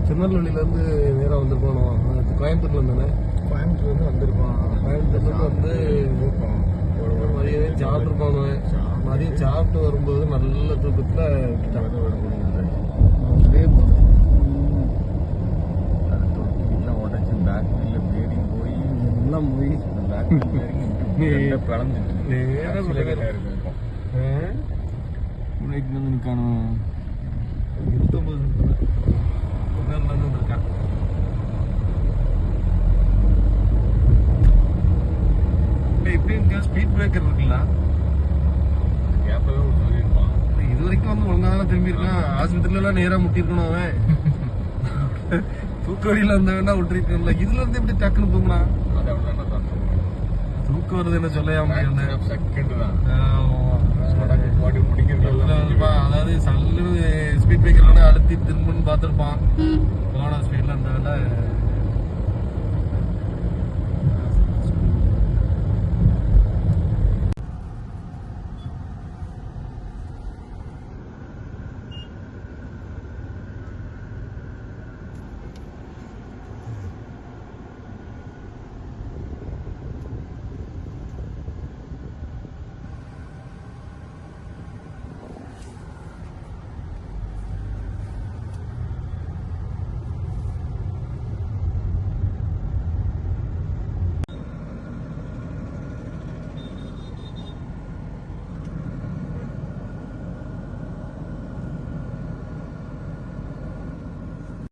திருநெல்வேலியில இருந்து நேரா வந்திருப்பானோ அது கோயம்புத்தூர்ல இருந்தானே கோயம்புத்தூர் வந்து வந்திருப்பான் கோயம்புத்தூர்ல இருந்து வந்து தூக்கம் ஒரு மதியம் சாப்பிட்டுருப்பானு மதியம் சாப்பிட்டு வரும்போது நல்ல தூக்கத்துல விட்டுட்டான் வந்து ஒரு முடியுது அப்படியே அது தொட்டிலாம் உடச்சி ஸ்பீட் பிரேக்கர் இருக்குல்ல? இது வரைக்கும் வந்து ஒழுங்கா தானே திரும்பி இருக்கான் ஆஸ்பத்திரியில எல்லாம் நேரா முட்டிருக்கணும் அவன். தூக்க வழியில வந்த வேணா விட்டுருக்கல இதுல இருந்து எப்படி டக்குன்னு தூங்கினா? தூக்கம் வருது என்ன அதுதான் அதாவது சல்லுன்னு ஸ்பீட் பிரேக்கர் அழுத்தி திரும்பன்னு பார்த்துருப்பான். போன ஸ்பீட்ல அந்த வேலை.